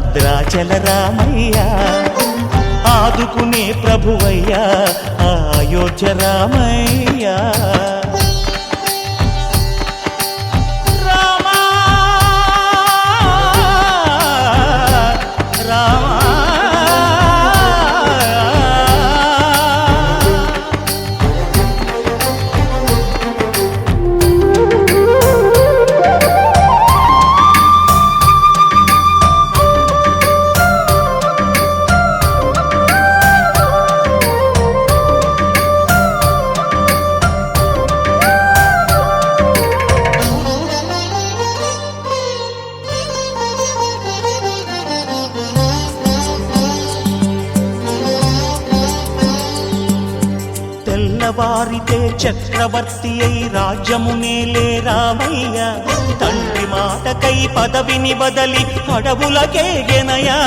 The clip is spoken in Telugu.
భద్రాచల రామయ్యా ఆదుకునే ప్రభువయ్యా అయోధ్య రామయ్యా. తెల్లవారితే చక్రవర్తి అయి రాజ్యమునేలే రామయ్య. తండ్రి మాటకై పదవిని బదలి అడవులకేగెనయా